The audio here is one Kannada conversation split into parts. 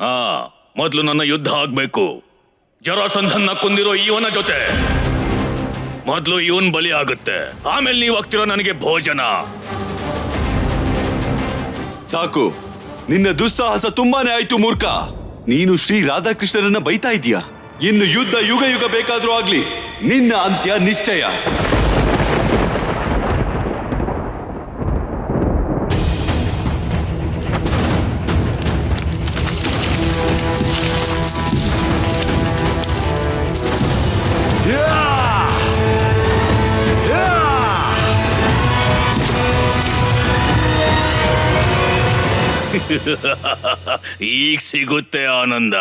ಆ, ಮೊದಲು ನನ್ನ ಯುದ್ಧ ಆಗ್ಬೇಕು. ಜರಾಸಂಧನ್ನ ಕೊಂದಿರೋ ಇವನ ಜೊತೆ. ಮೊದಲು ಇವನ್ ಬಲಿ ಆಗುತ್ತೆ. ಆಮೇಲೆ ನೀವು ಆಗ್ತಿರೋ ನನಗೆ ಭೋಜನ. ಸಾಕು. ನಿನ್ನ ದುಸ್ಸಾಹಸ ತುಂಬಾನೇ ಆಯ್ತು, ಮೂರ್ಖ. ನೀನು ಶ್ರೀ ರಾಧಾಕೃಷ್ಣರನ್ನ ಬೈತಾ ಇದೀಯ? ಇನ್ನು ಯುದ್ಧ ಯುಗ ಯುಗ ಬೇಕಾದ್ರೂ ಆಗ್ಲಿ, ನಿನ್ನ ಅಂತ್ಯ ನಿಶ್ಚಯ. ಈಗ ಸಿಗುತ್ತೆ ಆನಂದ.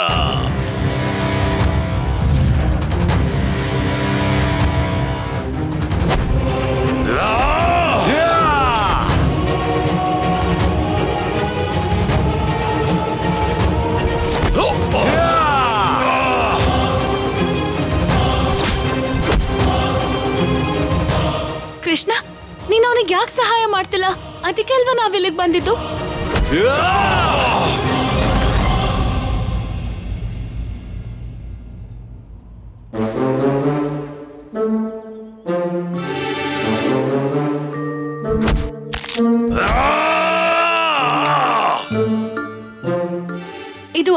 ಕೃಷ್ಣ ನೀನು ಅವನಿಗೆ ಯಾಕೆ ಸಹಾಯ ಮಾಡ್ತಿಲ್ಲ? ಅದಕ್ಕೆ ಅಲ್ವಾ ನಾವಿಲ್ಲಿಗೆ ಬಂದಿದ್ದು? ಇದು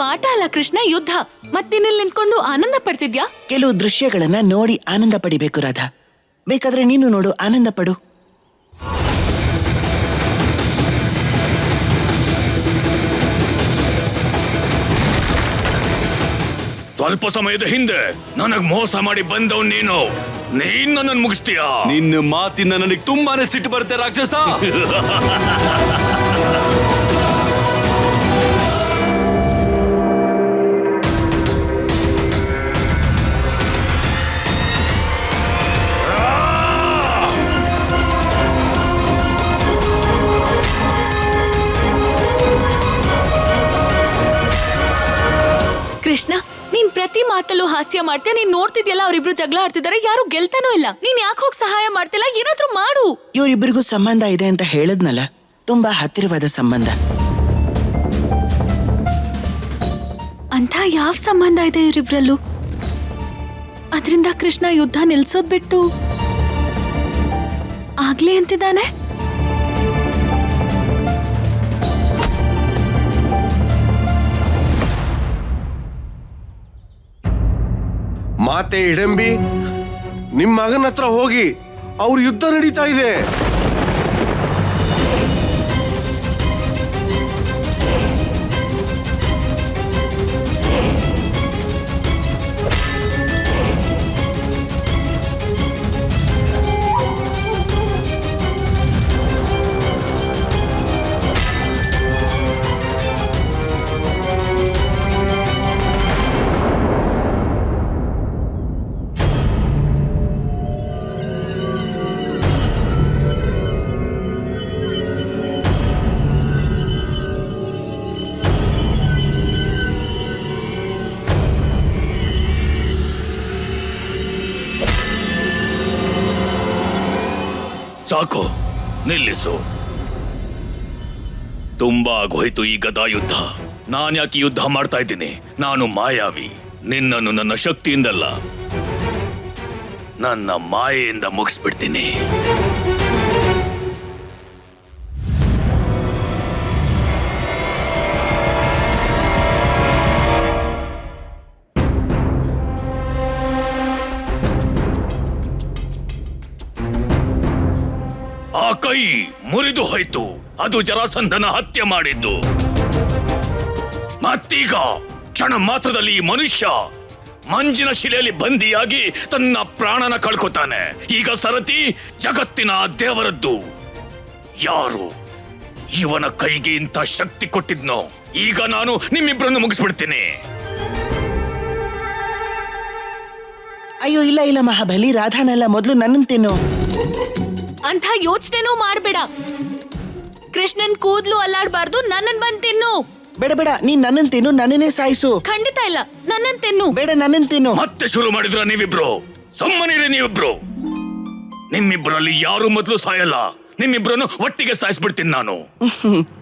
ಆಟ ಅಲ್ಲ ಕೃಷ್ಣ, ಯುದ್ಧ. ಮತ್ತಿನಲ್ಲಿ ನಿಂತ್ಕೊಂಡು ಆನಂದ ಪಡ್ತಿದ್ಯಾ? ಕೆಲವು ದೃಶ್ಯಗಳನ್ನ ನೋಡಿ ಆನಂದ ಪಡಿಬೇಕು ರಾಧಾ. ಬೇಕಾದ್ರೆ ನೀನು ನೋಡು, ಆನಂದ ಪಡು. ಸ್ವಲ್ಪ ಸಮಯದ ಹಿಂದೆ ನನಗ್ ಮೋಸ ಮಾಡಿ ಬಂದವ್ ನೀನು. ನೀನ್ ನನ್ನನ್ನು ಮುಗಿಸ್ತೀಯಾ? ನಿನ್ನ ಮಾತಿನ ನನಗೆ ತುಂಬಾನೇ ಸಿಟ್ಟು ಬರುತ್ತೆ ರಾಕ್ಷಸ. ಹಾಸ್ಯ ಮಾಡ್ತೀಯ? ನೀನ್ ನೋಡ್ತಿದ್ಯಲ್ಲ ಅವ್ರಿಬ್ರು ಜಗಳ ಆಡ್ತಿದಾರೆ ಯಾರು ಗೆಲ್ತಾನೂ ಇಲ್ಲ. ನೀನ್ ಯಾಕೆ ಹೋಗಿ ಸಹಾಯ ಮಾಡ್ತಿಲ್ಲ? ಏನಾದ್ರೂ ಮಾಡು. ಇವರಿಬ್ಬರಿಗೂ ಸಂಬಂಧ ಇದೆ ಅಂತ ಹೇಳದ್ನಲ್ಲ ತುಂಬಾ ಹತ್ತಿರವಾದ ಸಂಬಂಧ. ಅಂತ ಯಾವ ಸಂಬಂಧ ಇದೆ ಇವರಿಬ್ರಲ್ಲೂ? ಅದರಿಂದ ಕೃಷ್ಣ ಯುದ್ಧ ನಿಲ್ಸೋದ್ ಬಿಟ್ಟು ಆಗ್ಲಿ ಅಂತಿದ್ದಾನೆ? ಮಾತೆ ಇಡಂಬಿ. ನಿಮ್ಮ ಮಗನ ಹತ್ರ ಹೋಗಿ ಅವ್ರ ಯುದ್ಧ ನಡೀತಾ ಇದೆ. ಸಾಕು. ನಿಲ್ಲಿಸು. ತುಂಬಾ ಆಗೋಯ್ತು ಈ ಗದಾ ಯುದ್ಧ ನಾನು ಯಾಕೆ ಯುದ್ಧ ಮಾಡ್ತಾ ಇದ್ದೀನಿ? ನಾನು ಮಾಯಾವಿ. ನಿನ್ನನ್ನು ನನ್ನ ಶಕ್ತಿಯಿಂದಲ್ಲ. ನನ್ನ ಮಾಯೆಯಿಂದ ಮುಗಿಸ್ಬಿಡ್ತೀನಿ. ಕೈ ಮುರಿದು ಹೋಯ್ತು. ಅದು ಜರಾಸಂಧನ ಹತ್ಯೆ ಮಾಡಿದ್ದು. ಮತ್ತೀಗ ಕ್ಷಣ ಮಾತ್ರದಲ್ಲಿ ಈ ಮನುಷ್ಯ ಮಂಜಿನ ಶಿಲೆಯಲ್ಲಿ ಬಂದಿಯಾಗಿ ತನ್ನ ಪ್ರಾಣನ ಕಳ್ಕೊತಾನೆ. ಈಗ ಸರತಿ ಜಗತ್ತಿನ ದೇವರದ್ದು. ಯಾರು ಇವನ ಕೈಗೆ ಇಂಥ ಶಕ್ತಿ ಕೊಟ್ಟಿದ್ನೋ? ಈಗ ನಾನು ನಿಮ್ಮಿಬ್ಬರನ್ನು ಮುಗಿಸ್ಬಿಡ್ತೀನಿ. ಅಯ್ಯೋ, ಇಲ್ಲ ಇಲ್ಲ ಮಹಾಬಲಿ, ರಾಧಾನೆಲ್ಲ ಮೊದಲು ನನ್ನನ್ ತಿನ್ನು. ಅಂತ ಯೋಚನೆನೂ ಮಾಡಬೇಡ. ಕೃಷ್ಣನ್ ಕೂದ್ಲು ಅಲ್ಲಾಡ್ಬಾರ್ದು ನನ್ನನ್ ಬಂದ್ ತಿನ್ನು. ಬೇಡ ಬೇಡ ನೀನ್ ನನ್ನನ್ ತಿನ್ನು ನನ್ನನ್ನೇ ಸಾಯಿಸು. ಖಂಡಿತ ಇಲ್ಲ ನನ್ನನ್ ತಿನ್ನು. ಬೇಡ ನನ್ನನ್ ತಿನ್ನು. ಮತ್ತೆ ಶುರು ಮಾಡಿದ್ರ ನೀವಿಬ್ರು? ಸುಮ್ಮನಿರಿ ನೀವಿಬ್ರು. ನಿಮ್ಮಿಬ್ಬರಲ್ಲಿ ಯಾರು ಮೊದಲು ಸಾಯಲ್ಲ? ನಿಮ್ಮಿಬ್ರನ್ನು ಒಟ್ಟಿಗೆ ಸಾಯಿಸ್ಬಿಡ್ತೀನಿ ನಾನು.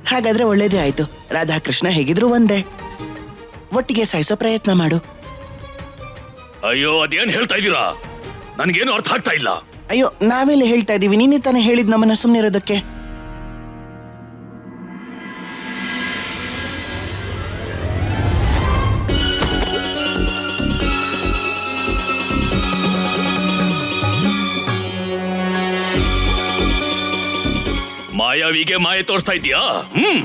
ಹಾಗಾದ್ರೆ ಒಳ್ಳೇದೇ ಆಯ್ತು. ರಾಧಾಕೃಷ್ಣ ಹೇಗಿದ್ರು ಒಂದೇ. ಒಟ್ಟಿಗೆ ಸಾಯಿಸೋ ಪ್ರಯತ್ನ ಮಾಡು. ಅಯ್ಯೋ ಅದೇನ್ ಹೇಳ್ತಾ ಇದ್ದೀರಾ? ನನ್ಗೇನು ಅರ್ಥ ಆಗ್ತಾ ಇಲ್ಲ. ಅಯ್ಯೋ, ನಾವೆಲ್ಲ ಹೇಳ್ತಾ ಇದ್ದೀವಿ ನೀನೇ ತಾನೇ ಹೇಳಿದ್ ನಮ್ಮನ್ನ ಸುಮ್ಮನೆ ಇರೋದಕ್ಕೆ. ಮಾಯಾವಿಗೆ ಮಾಯ ತೋರಿಸ್ತಾ ಇದೀಯಾ? ಹ್ಮ್.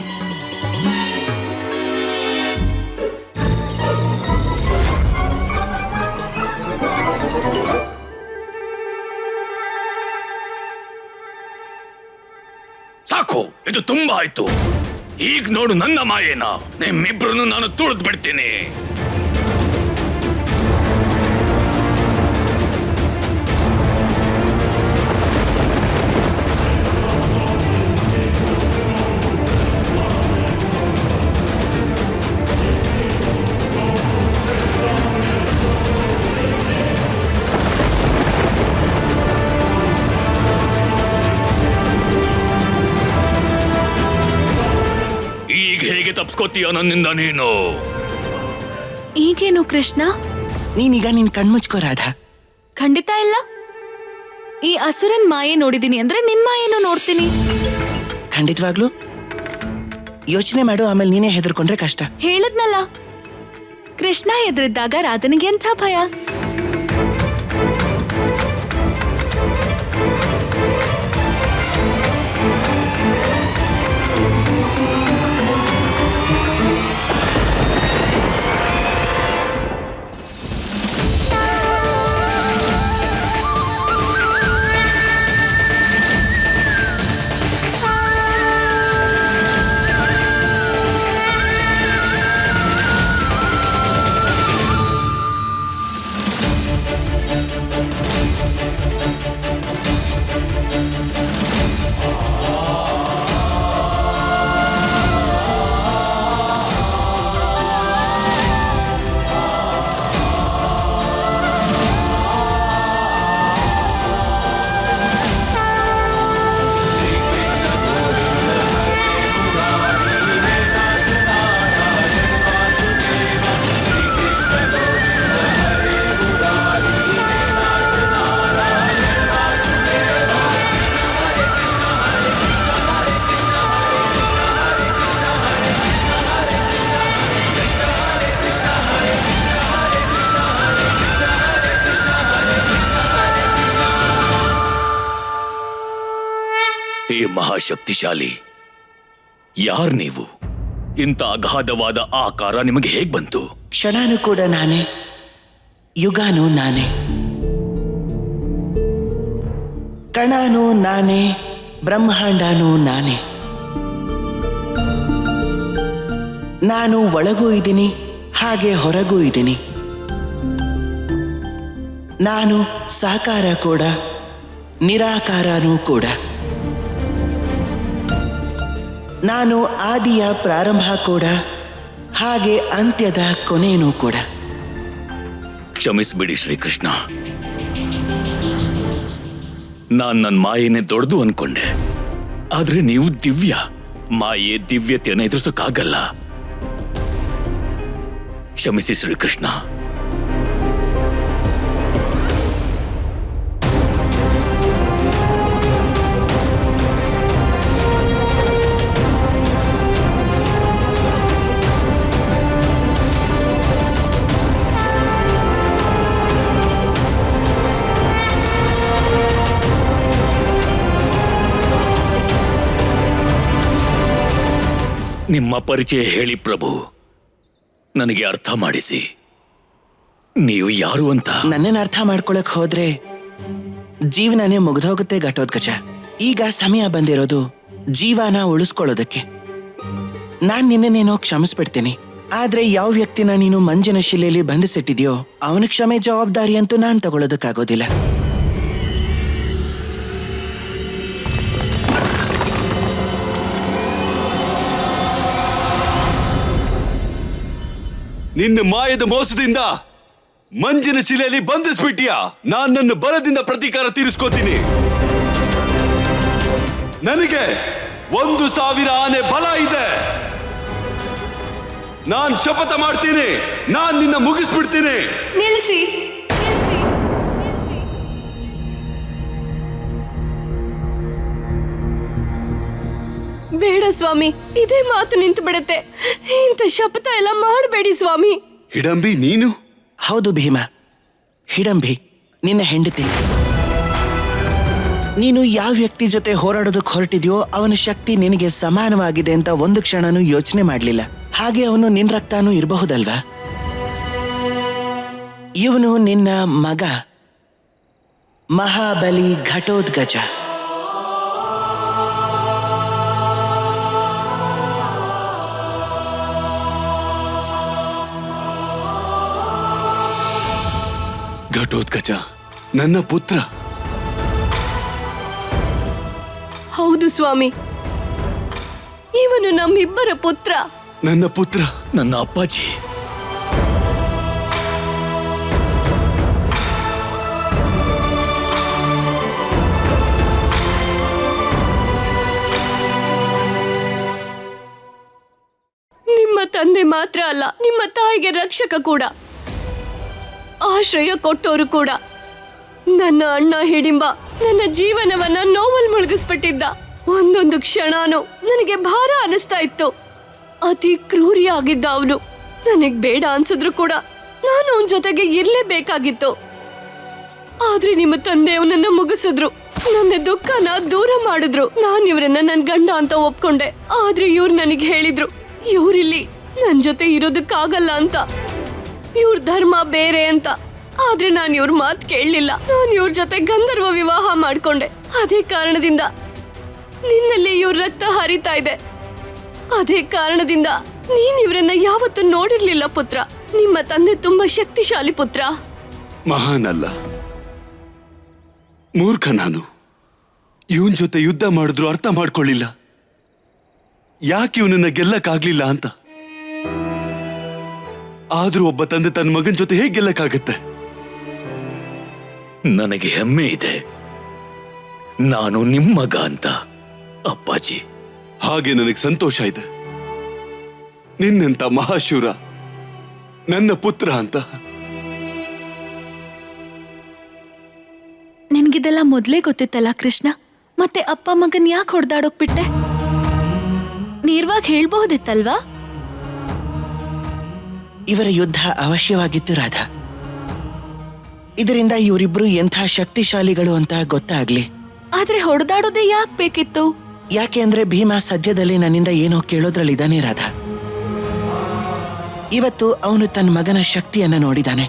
ಇದು ತುಂಬಾ ಆಯ್ತು. ಈಗ ನೋಡು ನನ್ನ ಮಾಯೇನ. ನಿಮ್ಮಿಬ್ರನ್ನು ನಾನು ತುಳಿದ್ ಬಿಡ್ತೀನಿ. ತಪ್ಸ್ಕೋತೀಯ ನನ್ನಿಂದ ನೀನು? ಈಗೇನು ಕೃಷ್ಣ? ನೀನೀಗ ನಿನ್ ಕಣ್ಮುಚ್ಕೋ ರಾಧಾ. ಖಂಡಿತ ಇಲ್ಲ. ಈ ಅಸುರನ್ ಮಾಯೆ ನೋಡಿದೀನಿ ಅಂದ್ರೆ ನಿನ್ ಮಾಯೇನು ನೋಡ್ತೀನಿ. ಖಂಡಿತವಾಗ್ಲು. ಯೋಚನೆ ಮಾಡು ಆಮೇಲೆ ನೀನೇ ಹೆದರ್ಕೊಂಡ್ರೆ ಕಷ್ಟ. ಹೇಳದ್ನಲ್ಲ. ಕೃಷ್ಣ ಎದುರಿದ್ದಾಗ ರಾಧನಿಗೆ ಎಂಥ ಭಯ? ಈ ಮಹಾಶಕ್ತಿಶಾಲಿ ಯಾರ್ ನೀವು? ಇಂಥ ಅಗಾಧವಾದ ಆಕಾರ ನಿಮಗೆ ಹೇಗ್ ಬಂತು? ಕ್ಷಣಾನು ಕೂಡ ನಾನೇ, ಯುಗಾನು ನಾನೇ. ಕಣಾನು ನಾನೇ, ಬ್ರಹ್ಮಾಂಡಾನು ನಾನೇ. ನಾನು ಒಳಗೂ ಇದ್ದೀನಿ, ಹಾಗೆ ಹೊರಗೂ ಇದ್ದೀನಿ. ನಾನು ಸಾಕಾರ ಕೂಡ, ನಿರಾಕಾರನೂ ಕೂಡ. ನಾನು ಆದಿಯ ಪ್ರಾರಂಭ ಕೂಡ, ಹಾಗೆ ಅಂತ್ಯದ ಕೊನೆಯೂ ಕೂಡ. ಕ್ಷಮಿಸ್ಬಿಡಿ ಶ್ರೀಕೃಷ್ಣ. ನಾನ್ ನನ್ನ ಮಾಯೇನೆ ದೊಡ್ಡದು ಅನ್ಕೊಂಡೆ. ಆದ್ರೆ ನೀವು ದಿವ್ಯ, ಮಾಯೆ ದಿವ್ಯತೆಯನ್ನು ಎದುರಿಸೋಕ್ಕಾಗಲ್ಲ. ಕ್ಷಮಿಸಿ ಶ್ರೀಕೃಷ್ಣ. ನಿಮ್ಮ ಪರಿಚಯ ಹೇಳಿ ಪ್ರಭು. ನನಗೆ ಅರ್ಥ ಮಾಡಿಸಿ. ನೀವು ಯಾರು ಅಂತ? ನನ್ನನ್ನು ಅರ್ಥ ಮಾಡ್ಕೊಳಕ್ ಹೋದ್ರೆ ಜೀವನನೇ ಮುಗ್ದೋಗುತ್ತೆ ಘಟೋದ್ಗಜ. ಈಗ ಸಮಯ ಬಂದಿರೋದು ಜೀವನ ಉಳಿಸ್ಕೊಳ್ಳೋದಕ್ಕೆ. ನಾನ್ ನಿನ್ನೇನೋ ಕ್ಷಮಿಸ್ಬಿಡ್ತೀನಿ. ಆದ್ರೆ ಯಾವ ವ್ಯಕ್ತಿನ ನೀನು ಮಂಜನ ಶಿಲೆಯಲ್ಲಿ ಬಂಧಿಸಿಟ್ಟಿದ್ಯೋ ಅವನ ಕ್ಷಮೆ ಜವಾಬ್ದಾರಿ ಅಂತೂ ನಾನು ತಗೊಳ್ಳೋದಕ್ಕಾಗೋದಿಲ್ಲ ನಿನ್ನ ಮಾಯದ ಮೋಸದಿಂದ ಮಂಜಿನ ಶಿಲೆಯಲ್ಲಿ ಬಂಧಿಸ್ಬಿಟ್ಟಿಯಾ? ನಾನು ನನ್ನ ಬಲದಿಂದ ಪ್ರತೀಕಾರ ತೀರಿಸ್ಕೋತೀನಿ. ನನಗೆ ಒಂದು ಸಾವಿರ ಆನೆ ಬಲ ಇದೆ. ನಾನ್ ಶಪಥ ಮಾಡ್ತೀನಿ. ನಾನ್ ನಿನ್ನ ಮುಗಿಸ್ಬಿಡ್ತೀನಿ. ನಿಲ್ಸಿ ಬೇಡ ಸ್ವಾಮಿ ಇದೇ ಮಾತು ನಿಂತು ಬಿಡುತ್ತೆ. ಇಂತ ಶಪಥ ಎಲ್ಲ ಮಾಡಬೇಡಿ ಸ್ವಾಮಿ. ಹಿಡಂಬಿ ನೀನು? ಹೌದು ಭೀಮ. ಹಿಡಂಬಿ ನಿನ್ನ ಹೆಂಡತಿ. ನೀನು ಯಾವ ವ್ಯಕ್ತಿ ಜೊತೆ ಹೋರಾಡೋದಕ್ಕೆ ಹೊರಟಿದ್ಯೋ ಅವನ ಶಕ್ತಿ ನಿನಗೆ ಸಮಾನವಾಗಿದೆ ಅಂತ ಒಂದು ಕ್ಷಣನೂ ಯೋಚನೆ ಮಾಡಲಿಲ್ಲ. ಹಾಗೆ ಅವನು ನಿನ್ನ ರಕ್ತನೂ ಇರಬಹುದಲ್ವಾ? ಇವನು ನಿನ್ನ ಮಗ. ಮಹಾಬಲಿ ಘಟೋದ್ಗಜ. ಘಟೋತ್ಕಚ. ನನ್ನ ಪುತ್ರ. ಹೌದು ಸ್ವಾಮಿ. ಇವನು ನಮ್ಮಿಬ್ಬರ ಪುತ್ರ. ನನ್ನ ಪುತ್ರ. ನನ್ನ ಅಪ್ಪಾಜಿ. ನಿಮ್ಮ ತಂದೆ ಮಾತ್ರ ಅಲ್ಲ ನಿಮ್ಮ ತಾಯಿಗೆ ರಕ್ಷಕ ಕೂಡ. ಆಶ್ರಯ ಕೊಟ್ಟವರು ಕೂಡ. ನನ್ನ ಅಣ್ಣ ಹಿಡಿಂಬ ನನ್ನ ಜೀವನವನ್ನ ನೋವಲ್ ಮುಳುಗಿಸ್ಬಿಟ್ಟಿದ್ದ. ಒಂದೊಂದು ಕ್ಷಣಾನು ನನಗೆ ಭಾರ ಅನಿಸ್ತಾ ಇತ್ತು. ಅತಿ ಕ್ರೂರಿಯಾಗಿದ್ದ ಅವನು. ನನಗ್ ಬೇಡ ಅನ್ಸಿದ್ರು ಕೂಡ ನಾನು ಅವನ ಜೊತೆಗೆ ಇರ್ಲೇಬೇಕಾಗಿತ್ತು. ಆದ್ರೆ ನಿಮ್ಮ ತಂದೆ ಅವನನ್ನ ಮುಗಿಸಿದ್ರು. ನನ್ನ ದುಃಖನ ದೂರ ಮಾಡಿದ್ರು. ನಾನು ಇವ್ರನ್ನ ನನ್ ಗಂಡ ಅಂತ ಒಪ್ಕೊಂಡೆ. ಆದ್ರೆ ಇವ್ರು ನನಗೆ ಹೇಳಿದ್ರು, ಇವ್ರಿಲ್ಲಿ ನನ್ ಜೊತೆ ಇರೋದಕ್ಕಾಗಲ್ಲ ಅಂತ. ಇವ್ರ ಧರ್ಮ ಬೇರೆ ಅಂತ. ಆದ್ರೆ ನಾನು ಇವ್ರ ಮಾತ್ ಕೇಳಲಿಲ್ಲ. ನಾನು ಇವ್ರ ಜೊತೆ ಗಂಧರ್ವ ವಿವಾಹ ಮಾಡ್ಕೊಂಡೆ. ಅದೇ ಕಾರಣದಿಂದ ನಿನ್ನಲ್ಲಿ ಇವ್ರ ರಕ್ತ ಹರಿತಾ ಇದೆ. ಅದೇ ಕಾರಣದಿಂದ ನೀನ್ ಇವ್ರನ್ನ ಯಾವತ್ತೂ ನೋಡಿರ್ಲಿಲ್ಲ ಪುತ್ರ. ನಿಮ್ಮ ತಂದೆ ತುಂಬಾ ಶಕ್ತಿಶಾಲಿ ಪುತ್ರ. ಮಹಾನ್ ಅಲ್ಲ ಮೂರ್ಖ ನಾನು. ಇವನ್ ಜೊತೆ ಯುದ್ಧ ಮಾಡಿದ್ರು ಅರ್ಥ ಮಾಡ್ಕೊಳ್ಳಿಲ್ಲ. ಯಾಕೆ ಇವನನ್ನ ಗೆಲ್ಲಕ್ಕಾಗ್ಲಿಲ್ಲ ಅಂತ? ಆದ್ರೂ ಒಬ್ಬ ತಂದೆ ತನ್ನ ಮಗನ್ ಜೊತೆ ಹೇಗೆ ಗೆಲ್ಲಕ್ಕಾಗತ್ತೆ? ನನಗೆ ಹೆಮ್ಮೆ ಇದೆ. ನಾನು ನಿಮ್ಮ ಮಗ ಅಂತ ಅಪ್ಪಾಜಿ. ಹಾಗೆ ನನಗೆ ಸಂತೋಷ ಇದೆ. ನಿನ್ನಂತ ಮಹಾಶೂರ ನನ್ನ ಪುತ್ರ ಅಂತ. ನಿನ್ಗಿದೆಲ್ಲ ಮೊದ್ಲೇ ಗೊತ್ತಿತ್ತಲ್ಲ ಕೃಷ್ಣ? ಮತ್ತೆ ಅಪ್ಪ ಮಗನ್ ಯಾಕೆ ಹೊಡೆದಾಡೋಕ್ ಬಿಟ್ಟೆ? ನೇರವಾಗಿ ಹೇಳ್ಬಹುದಿತ್ತಲ್ವಾ ಇವರ ಯುದ್ಧ ಅವಶ್ಯವಾಗಿತ್ತು ರಾಧಾ. ಇದರಿಂದ ಇವರಿಬ್ರು ಎಂಥ ಶಕ್ತಿಶಾಲಿಗಳು ಅಂತ ಗೊತ್ತಾಗ್ಲಿ. ಆದ್ರೆ ಹೊಡೆದಾಡೋದೇ ಯಾಕೆ ಬೇಕಿತ್ತು? ಯಾಕೆ ಅಂದ್ರೆ ಭೀಮಾ ಸದ್ಯದಲ್ಲಿ ನನ್ನಿಂದ ಏನೋ ಕೇಳೋದ್ರಲ್ಲಿದ್ದಾನೆ ರಾಧಾ. ಇವತ್ತು ಅವನು ತನ್ನ ಮಗನ ಶಕ್ತಿಯನ್ನ ನೋಡಿದಾನೆ.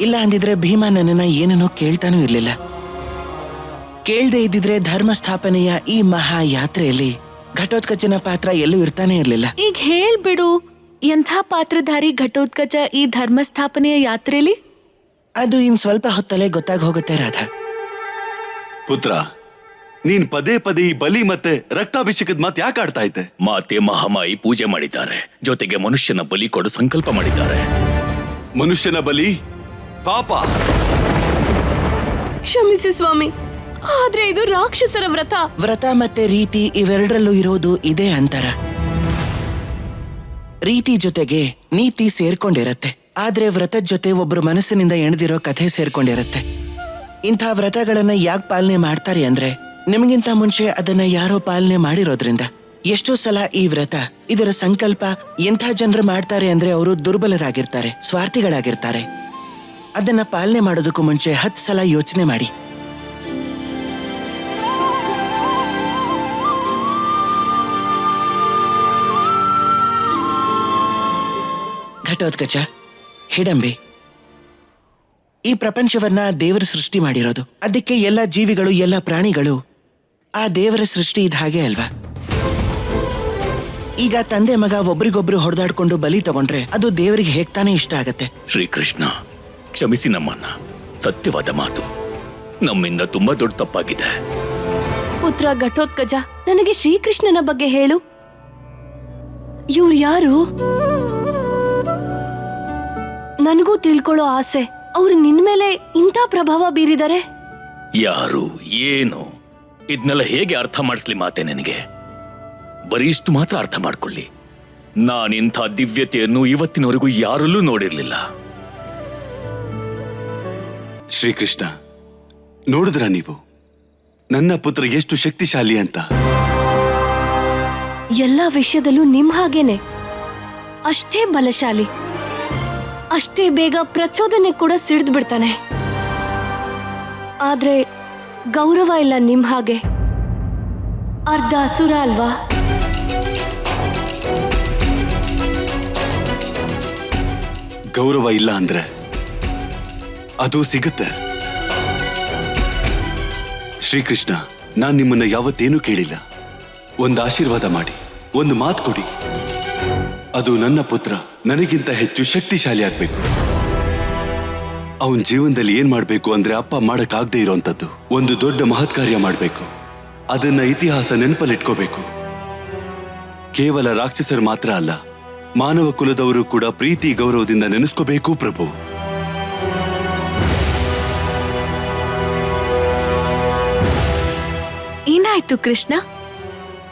ಇಲ್ಲ ಅಂದಿದ್ರೆ ಭೀಮಾ ನನ್ನನ್ನ ಏನನ್ನೂ ಕೇಳ್ತಾನೂ ಇರಲಿಲ್ಲ. ಕೇಳ್ದೆ ಇದ್ದಿದ್ರೆ ಧರ್ಮ ಸ್ಥಾಪನೆಯ ಈ ಮಹಾ ಯಾತ್ರೆಯಲ್ಲಿ ಘಟೋತ್ಕಚನ ಪಾತ್ರ ಎಲ್ಲೂ ಇರ್ತಾನೆ ಇರಲಿಲ್ಲ. ಈಗ ಹೇಳ್ಬಿಡು. ಎಂಥ ಪಾತ್ರಧಾರಿ ಘಟೋತ್ಕಚ ಈ ಧರ್ಮಸ್ಥಾಪನೆಯ ಯಾತ್ರೆಯಲ್ಲಿ ಅದು ಇನ್ ಸ್ವಲ್ಪ ಹೊತ್ತಲ್ಲೇ ಗೊತ್ತಾಗ ಹೋಗುತ್ತೆ ರಾಧಾ. ಪುತ್ರ ನೀನ್ ಪದೇ ಪದೇ ಈ ಬಲಿ ಮತ್ತೆ ರಕ್ತಾಭಿಷೇಕದ ಮಾತು ಯಾಕೆ ಆಡ್ತಾ ಇದ್ದೆ? ಮಾತೆ ಮಹಾಮಾಯಿ ಪೂಜೆ ಮಾಡಿದ್ದಾರೆ. ಜೊತೆಗೆ ಮನುಷ್ಯನ ಬಲಿ ಕೊಡು ಸಂಕಲ್ಪ ಮಾಡಿದ್ದಾರೆ. ಮನುಷ್ಯನ ಬಲಿ? ಪಾಪ. ಕ್ಷಮಿಸಿ ಸ್ವಾಮಿ. ಆದ್ರೆ ಇದು ರಾಕ್ಷಸರ ವ್ರತ. ವ್ರತ ಮತ್ತೆ ರೀತಿ ಇವೆರಡರಲ್ಲೂ ಇರೋದು ಇದೇ ಅಂತರ. ರೀತಿ ಜೊತೆಗೆ ನೀತಿ ಸೇರ್ಕೊಂಡಿರತ್ತೆ. ಆದ್ರೆ ವ್ರತದ ಜೊತೆ ಒಬ್ರು ಮನಸ್ಸಿನಿಂದ ಎಣದಿರೋ ಕಥೆ ಸೇರ್ಕೊಂಡಿರತ್ತೆ. ಇಂಥ ವ್ರತಗಳನ್ನ ಯಾಕೆ ಪಾಲನೆ ಮಾಡ್ತಾರೆ ಅಂದ್ರೆ, ನಿಮಗಿಂತ ಮುಂಚೆ ಅದನ್ನ ಯಾರೋ ಪಾಲನೆ ಮಾಡಿರೋದ್ರಿಂದ. ಎಷ್ಟೋ ಸಲ ಈ ವ್ರತ, ಇದರ ಸಂಕಲ್ಪ ಎಂಥ ಜನರು ಮಾಡ್ತಾರೆ ಅಂದ್ರೆ ಅವರು ದುರ್ಬಲರಾಗಿರ್ತಾರೆ, ಸ್ವಾರ್ಥಿಗಳಾಗಿರ್ತಾರೆ. ಅದನ್ನ ಪಾಲನೆ ಮಾಡೋದಕ್ಕೂ ಮುಂಚೆ ಹತ್ತು ಸಲ ಯೋಚನೆ ಮಾಡಿ. ಘಟೋತ್ಕಚ ಹಿಡಂಬಿ. ಈ ಪ್ರಪಂಚವನ್ನ ದೇವರು ಸೃಷ್ಟಿ ಮಾಡಿರೋದು. ಅದಕ್ಕೆ ಎಲ್ಲ ಜೀವಿಗಳು ಎಲ್ಲ ಪ್ರಾಣಿಗಳು ಆ ದೇವರ ಸೃಷ್ಟಿ ಇದ್ ಹಾಗೆ ಅಲ್ವಾ? ಈಗ ತಂದೆ ಮಗ ಒಬ್ರಿಗೊಬ್ರು ಹೊಡೆದಾಡ್ಕೊಂಡು ಬಲಿ ತಗೊಂಡ್ರೆ ಅದು ದೇವರಿಗೆ ಹೇಗ್ತಾನೆ ಇಷ್ಟ ಆಗತ್ತೆ? ಶ್ರೀಕೃಷ್ಣ ಕ್ಷಮಿಸಿ ನಮ್ಮನ್ನ. ಸತ್ಯವಾದ ಮಾತು. ನಮ್ಮಿಂದ ತುಂಬಾ ದೊಡ್ಡ ತಪ್ಪಾಗಿದೆ. ಪುತ್ರ ಘಟೋತ್ಕಜ ನನಗೆ ಶ್ರೀಕೃಷ್ಣನ ಬಗ್ಗೆ ಹೇಳು. ಇವ್ರು ಯಾರು? ನನಗೂ ತಿಳ್ಕೊಳ್ಳೋ ಆಸೆ. ಅವ್ರು ನಿನ್ ಮೇಲೆ ಇಂಥ ಪ್ರಭಾವ ಬೀರಿದ್ದಾರೆ ಯಾರು ಏನು? ಇದನ್ನೆಲ್ಲ ಹೇಗೆ ಅರ್ಥ ಮಾಡಿಸ್ಲಿ ಮಾತೆ ನಿನಗೆ? ಬರೀಷ್ಟು ಮಾತ್ರ ಅರ್ಥ ಮಾಡ್ಕೊಳ್ಳಿ. ನಾನು ಇಂಥ ದಿವ್ಯತೆಯನ್ನು ಇವತ್ತಿನವರೆಗೂ ಯಾರಲ್ಲೂ ನೋಡಿರ್ಲಿಲ್ಲ. ಶ್ರೀಕೃಷ್ಣ ನೋಡಿದ್ರ ನೀವು? ನನ್ನ ಪುತ್ರ ಎಷ್ಟು ಶಕ್ತಿಶಾಲಿ ಅಂತ. ಎಲ್ಲ ವಿಷಯದಲ್ಲೂ ನಿಮ್ ಹಾಗೇನೆ. ಅಷ್ಟೇ ಬಲಶಾಲಿ. ಅಷ್ಟೇ ಬೇಗ ಪ್ರಚೋದನೆ ಕೂಡ ಸಿಡಿದು ಬಿಡ್ತಾನೆ. ಆದ್ರೆ ಗೌರವ ಇಲ್ಲ ನಿಮ್ ಹಾಗೆ. ಅರ್ಧ ಅಸುರ ಅಲ್ವಾ? ಗೌರವ ಇಲ್ಲ ಅಂದ್ರೆ ಅದು ಸಿಗುತ್ತೆ. ಶ್ರೀಕೃಷ್ಣ, ನಾನು ನಿಮ್ಮನ್ನ ಯಾವತ್ತೇನೂ ಕೇಳಿಲ್ಲ. ಒಂದು ಆಶೀರ್ವಾದ ಮಾಡಿ, ಒಂದು ಮಾತು ಕೊಡಿ. ಅದು ನನ್ನ ಪುತ್ರ. ನನಗಿಂತ ಹೆಚ್ಚು ಶಕ್ತಿಶಾಲಿ ಆಗ್ಬೇಕು. ಅವನ್ ಜೀವನದಲ್ಲಿ ಏನ್ ಮಾಡ್ಬೇಕು ಅಂದ್ರೆ ಅಪ್ಪ ಮಾಡಕ್ಕಾಗದೇ ಇರೋಂಥದ್ದು. ಒಂದು ದೊಡ್ಡ ಮಹತ್ ಕಾರ್ಯ ಮಾಡ್ಬೇಕು. ಅದನ್ನ ಇತಿಹಾಸ ನೆನಪಲ್ಲಿಟ್ಕೋಬೇಕು. ಕೇವಲ ರಾಕ್ಷಸರು ಮಾತ್ರ ಅಲ್ಲ, ಮಾನವ ಕುಲದವರು ಕೂಡ ಪ್ರೀತಿ, ಗೌರವದಿಂದ ನೆನೆಸ್ಕೋಬೇಕು ಪ್ರಭು. ಏನಾಯ್ತು ಕೃಷ್ಣ?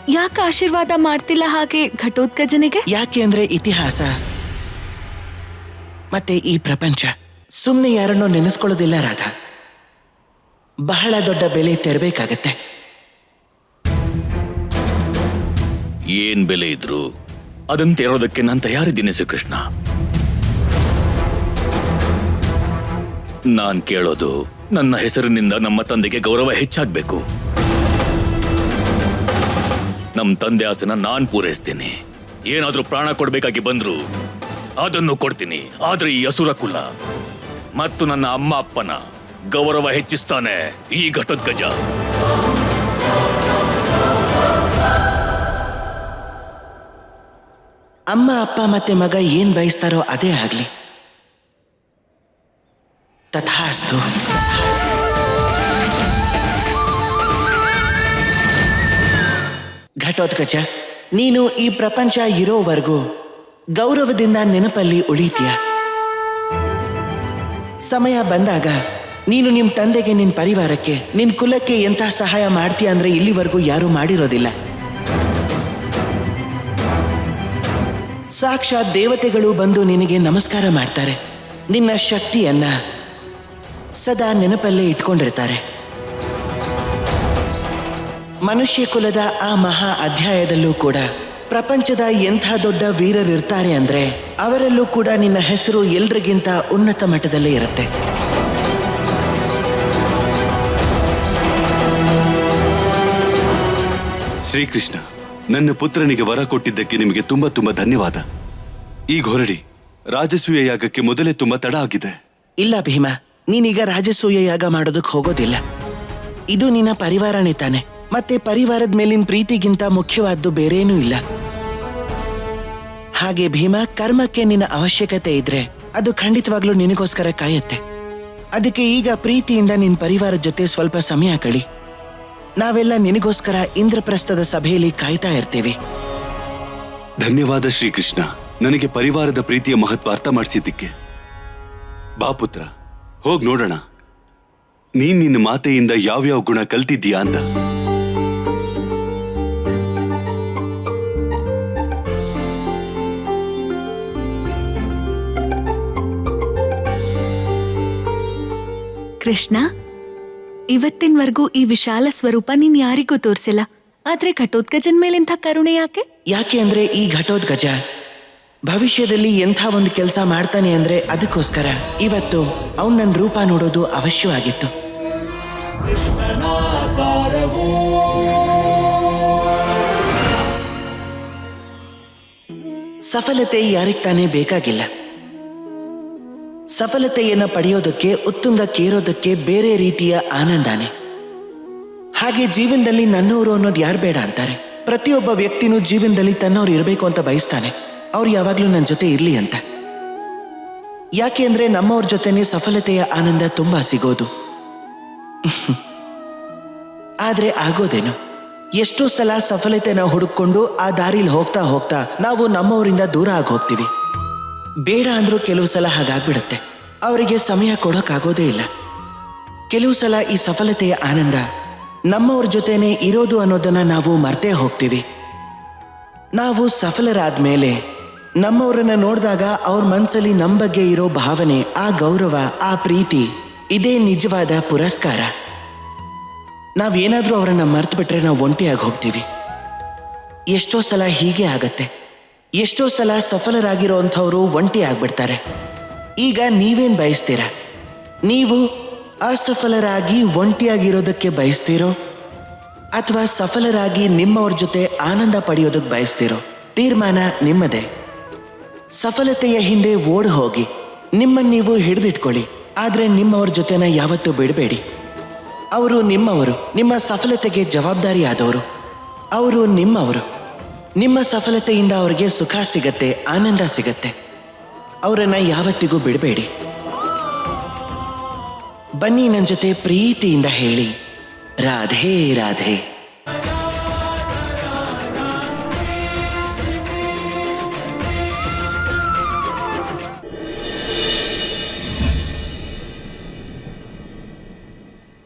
ಯಾಕೆ ಆಶೀರ್ವಾದ ಮಾಡ್ತಿಲ್ಲ ಹಾಗೆ ಘಟೋತ್ಕಜನಿಗೆ ಯಾಕೆ ಅಂದ್ರೆ ಇತಿಹಾಸ. ಮತ್ತೆ ಈ ಪ್ರಪಂಚ. ಸುಮ್ಮನೆ ಯಾರನ್ನು ನೆನೆಸ್ಕೊಳ್ಳೋದಿಲ್ಲ ರಾಧಾ. ಬಹಳ ದೊಡ್ಡ ಬೆಲೆ ತೆರಬೇಕಾಗತ್ತೆ. ಏನ್ ಬೆಲೆ ಇದ್ರು ಅದನ್ನ ತೆರೋದಕ್ಕೆ ನಾನು ತಯಾರಿದ್ದೀನಿ ಶ್ರೀಕೃಷ್ಣ. ನಾನ್ ಕೇಳೋದು ನನ್ನ ಹೆಸರಿನಿಂದ ನಮ್ಮ ತಂದೆಗೆ ಗೌರವ ಹೆಚ್ಚಾಗ್ಬೇಕು. ನಮ್ ತಂದೆ ಆಸೆನ ನಾನ್ ಪೂರೈಸ್ತೇನೆ. ಏನಾದ್ರೂ ಪ್ರಾಣ ಕೊಡ್ಬೇಕಾಗಿ ಬಂದ್ರು ಅದನ್ನು ಕೊಡ್ತೀನಿ. ಆದ್ರೆ ಈ ಹಸುರ ಕುಲ ಮತ್ತು ನನ್ನ ಅಮ್ಮ ಅಪ್ಪನ ಗೌರವ ಹೆಚ್ಚಿಸ್ತಾನೆ ಈ ಘಟೋತ್ಕಜ ಅಮ್ಮ, ಅಪ್ಪ ಮತ್ತೆ ಮಗ ಏನ್ ಬಯಸ್ತಾರೋ ಅದೇ ಆಗ್ಲಿ. ತಥಾಸ್ತು. ಘಟೋತ್ಕಚ ನೀನು ಈ ಪ್ರಪಂಚ ಇರೋವರೆಗೂ ಗೌರವದಿಂದ ನೆನಪಲ್ಲಿ ಉಳಿತೀಯ? ಸಮಯ ಬಂದಾಗ ನೀನು ನಿಮ್ಮ ತಂದೆಗೆ ನಿನ್ನ ಪರಿವಾರಕ್ಕೆ ನಿನ್ನ ಕುಲಕ್ಕೆ ಎಂಥ ಸಹಾಯ ಮಾಡ್ತೀಯ ಅಂದ್ರೆ ಇಲ್ಲಿವರೆಗೂ ಯಾರೂ ಮಾಡಿರೋದಿಲ್ಲ. ಸಾಕ್ಷಾತ್ ದೇವತೆಗಳು ಬಂದು ನಿನಗೆ ನಮಸ್ಕಾರ ಮಾಡ್ತಾರೆ. ನಿನ್ನ ಶಕ್ತಿಯನ್ನ ಸದಾ ನೆನಪಲ್ಲೇ ಇಟ್ಕೊಂಡಿರ್ತಾರೆ. ಮನುಷ್ಯ ಕುಲದ ಆ ಮಹಾ ಅಧ್ಯಾಯದಲ್ಲೂ ಕೂಡ ಪ್ರಪಂಚದ ಎಂಥ ದೊಡ್ಡ ವೀರರಿರ್ತಾರೆ ಅಂದ್ರೆ ಅವರಲ್ಲೂ ಕೂಡ ನಿನ್ನ ಹೆಸರು ಎಲ್ರಿಗಿಂತ ಉನ್ನತ ಮಟ್ಟದಲ್ಲೇ ಇರುತ್ತೆ. ಶ್ರೀಕೃಷ್ಣ ನನ್ನ ಪುತ್ರನಿಗೆ ವರ ಕೊಟ್ಟಿದ್ದಕ್ಕೆ ನಿಮಗೆ ತುಂಬಾ ತುಂಬಾ ಧನ್ಯವಾದ. ಈ ಹೊರಡಿ ರಾಜಸೂಯ ಯಾಗಕ್ಕೆ ಮೊದಲೇ ತುಂಬಾ ತಡ ಆಗಿದೆ. ಇಲ್ಲ ಭೀಮಾ ನೀನೀಗ ರಾಜಸೂಯ ಯಾಗ ಮಾಡೋದಕ್ಕೆ ಹೋಗೋದಿಲ್ಲ. ಇದು ನಿನ್ನ ಪರಿವಾರನೇ ತಾನೆ. ಮತ್ತೆ ಪರಿವಾರದ ಮೇಲಿನ ಪ್ರೀತಿಗಿಂತ ಮುಖ್ಯವಾದ್ದು ಬೇರೇನೂ ಇಲ್ಲ. ಹಾಗೆ ಭೀಮ, ಕರ್ಮಕ್ಕೆ ನಿನ್ನ ಅವಶ್ಯಕತೆ ಇದ್ರೆ ಅದು ಖಂಡಿತವಾಗ್ಲೂ ನಿನಗೋಸ್ಕರ ಕಾಯತ್ತೆ. ಅದಕ್ಕೆ ಈಗ ಪ್ರೀತಿಯಿಂದ ನಿನ್ನ ಪರಿವಾರದ ಜೊತೆ ಸ್ವಲ್ಪ ಸಮಯ ಕಳಿ. ನಾವೆಲ್ಲ ನಿನಗೋಸ್ಕರ ಇಂದ್ರಪ್ರಸ್ಥದ ಸಭೆಯಲ್ಲಿ ಕಾಯ್ತಾ ಇರ್ತೀವಿ. ಧನ್ಯವಾದ ಶ್ರೀಕೃಷ್ಣ. ನನಗೆ ಪರಿವಾರದ ಪ್ರೀತಿಯ ಮಹತ್ವ ಅರ್ಥ ಮಾಡಿಸಿದ್ದಕ್ಕೆ. ಬಾ ಪುತ್ರ ಹೋಗ್ ನೋಡೋಣ. ನೀನ್ ನಿನ್ನ ಮಾತೆಯಿಂದ ಯಾವ್ಯಾವ ಗುಣ ಕಲ್ತಿದ್ದೀಯಾ ಅಂತ. ಕೃಷ್ಣ, ಇವತ್ತಿನವರೆಗೂ ಈ ವಿಶಾಲ ಸ್ವರೂಪ ನೀನ್ ಯಾರಿಗೂ ತೋರಿಸಿಲ್ಲ. ಆದ್ರೆ ಘಟೋತ್ಕಜನ್ ಮೇಲಿಂಥ ಕರುಣೆ ಯಾಕೆ? ಯಾಕೆ ಅಂದ್ರೆ ಈ ಘಟೋದ್ಗಜ ಭವಿಷ್ಯದಲ್ಲಿ ಎಂಥ ಒಂದು ಕೆಲಸ ಮಾಡ್ತಾನೆ ಅಂದ್ರೆ ಅದಕ್ಕೋಸ್ಕರ ಇವತ್ತು ಅವನ್ ನನ್ನ ರೂಪ ನೋಡೋದು ಅವಶ್ಯವಾಗಿತ್ತು ಸಫಲತೆ ಯಾರಿಗ್ ತಾನೇ ಬೇಕಾಗಿಲ್ಲ. ಸಫಲತೆಯನ್ನ ಪಡೆಯೋದಕ್ಕೆ ಉತ್ತುಂಗಕ್ಕೇರೋದಕ್ಕೆ ಬೇರೆ ರೀತಿಯ ಆನಂದಾನೆ. ಹಾಗೆ ಜೀವನದಲ್ಲಿ ನನ್ನವರು ಅನ್ನೋದು ಯಾರು ಬೇಡ ಅಂತಾರೆ. ಪ್ರತಿಯೊಬ್ಬ ವ್ಯಕ್ತಿನೂ ಜೀವನದಲ್ಲಿ ತನ್ನವ್ರು ಇರಬೇಕು ಅಂತ ಬಯಸ್ತಾನೆ. ಅವ್ರು ಯಾವಾಗಲೂ ನನ್ನ ಜೊತೆ ಇರಲಿ ಅಂತ. ಯಾಕೆ ಅಂದ್ರೆ ನಮ್ಮವ್ರ ಜೊತೆನೆ ಸಫಲತೆಯ ಆನಂದ ತುಂಬಾ ಸಿಗೋದು. ಆದ್ರೆ ಆಗೋದೇನು? ಎಷ್ಟೋ ಸಲ ಸಫಲತೆನ ಹುಡುಕೊಂಡು ಆ ದಾರಿಲಿ ಹೋಗ್ತಾ ಹೋಗ್ತಾ ನಾವು ನಮ್ಮವರಿಂದ ದೂರ ಆಗಿ ಬೇಡ ಅಂದ್ರೂ ಕೆಲವು ಸಲ ಹಾಗಾಗ್ಬಿಡುತ್ತೆ. ಅವರಿಗೆ ಸಮಯ ಕೊಡೋಕ್ಕಾಗೋದೇ ಇಲ್ಲ. ಕೆಲವು ಸಲ ಈ ಸಫಲತೆಯ ಆನಂದ ನಮ್ಮವ್ರ ಜೊತೆನೆ ಇರೋದು ಅನ್ನೋದನ್ನ ನಾವು ಮರ್ತೇ ಹೋಗ್ತೀವಿ. ನಾವು ಸಫಲರಾದ ಮೇಲೆ ನಮ್ಮವರನ್ನ ನೋಡಿದಾಗ ಅವ್ರ ಮನಸ್ಸಲ್ಲಿ ನಮ್ಮ ಬಗ್ಗೆ ಇರೋ ಭಾವನೆ, ಆ ಗೌರವ, ಆ ಪ್ರೀತಿ, ಇದೇ ನಿಜವಾದ ಪುರಸ್ಕಾರ. ನಾವೇನಾದರೂ ಅವರನ್ನ ಮರ್ತು ಬಿಟ್ರೆ ನಾವು ಒಂಟಿಯಾಗಿ ಹೋಗ್ತೀವಿ. ಎಷ್ಟೋ ಸಲ ಹೀಗೆ ಆಗತ್ತೆ. ಎಷ್ಟೋ ಸಲ ಸಫಲರಾಗಿರುವಂಥವರು ಒಂಟಿ ಆಗ್ಬಿಡ್ತಾರೆ. ಈಗ ನೀವೇನ್ ಬಯಸ್ತೀರಾ? ನೀವು ಅಸಫಲರಾಗಿ ಒಂಟಿಯಾಗಿರೋದಕ್ಕೆ ಬಯಸ್ತೀರೋ? ಅಥವಾ ಸಫಲರಾಗಿ ನಿಮ್ಮವ್ರ ಜೊತೆ ಆನಂದ ಪಡೆಯೋದಕ್ಕೆ ಬಯಸ್ತೀರೋ? ತೀರ್ಮಾನ ನಿಮ್ಮದೇ. ಸಫಲತೆಯ ಹಿಂದೆ ಓಡ್ ಹೋಗಿ. ನಿಮ್ಮನ್ನು ನೀವು ಹಿಡಿದಿಟ್ಕೊಳ್ಳಿ. ಆದರೆ ನಿಮ್ಮವ್ರ ಜೊತೆನ ಯಾವತ್ತೂ ಬಿಡಬೇಡಿ. ಅವರು ನಿಮ್ಮವರು. ನಿಮ್ಮ ಸಫಲತೆಗೆ ಜವಾಬ್ದಾರಿಯಾದವರು. ಅವರು ನಿಮ್ಮವರು. ನಿಮ್ಮ ಸಫಲತೆಯಿಂದ ಅವರಿಗೆ ಸುಖ ಸಿಗತ್ತೆ, ಆನಂದ ಸಿಗತ್ತೆ. ಅವರನ್ನ ಯಾವತ್ತಿಗೂ ಬಿಡಬೇಡಿ. ಬನ್ನಿ ನನ್ನ ಜೊತೆ ಪ್ರೀತಿಯಿಂದ ಹೇಳಿ. ರಾಧೇ ರಾಧೇ.